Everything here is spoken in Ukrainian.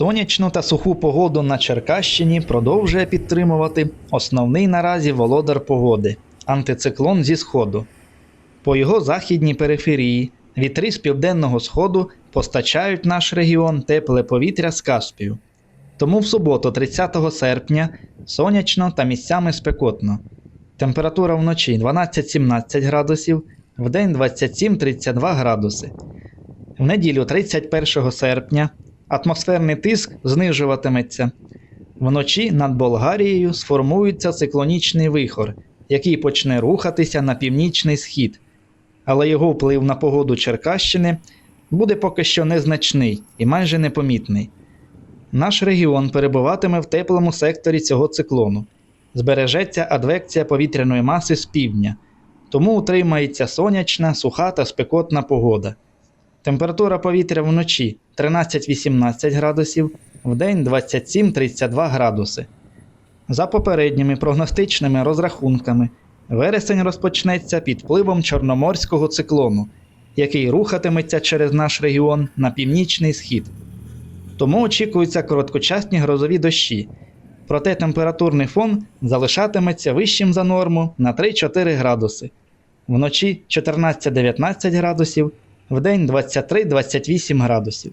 Сонячну та суху погоду на Черкащині продовжує підтримувати основний наразі володар погоди антициклон зі сходу. По його західній периферії вітри з південного сходу постачають наш регіон тепле повітря з Каспію. Тому в суботу, 30 серпня, сонячно та місцями спекотно. Температура вночі 12-17 градусів, вдень 27-32 градуси. В неділю 31 серпня атмосферний тиск знижуватиметься. Вночі над Болгарією сформується циклонічний вихор, який почне рухатися на північний схід. Але його вплив на погоду Черкащини буде поки що незначний і майже непомітний. Наш регіон перебуватиме в теплому секторі цього циклону. Збережеться адвекція повітряної маси з півдня, тому утримається сонячна, суха та спекотна погода. Температура повітря вночі 13-18 градусів, вдень 27-32 градуси. За попередніми прогностичними розрахунками, вересень розпочнеться під впливом чорноморського циклону, який рухатиметься через наш регіон на північний схід. Тому очікуються короткочасні грозові дощі. Проте температурний фон залишатиметься вищим за норму на 3-4 градуси. Вночі 14-19 градусів, вдень 23-28 градусів.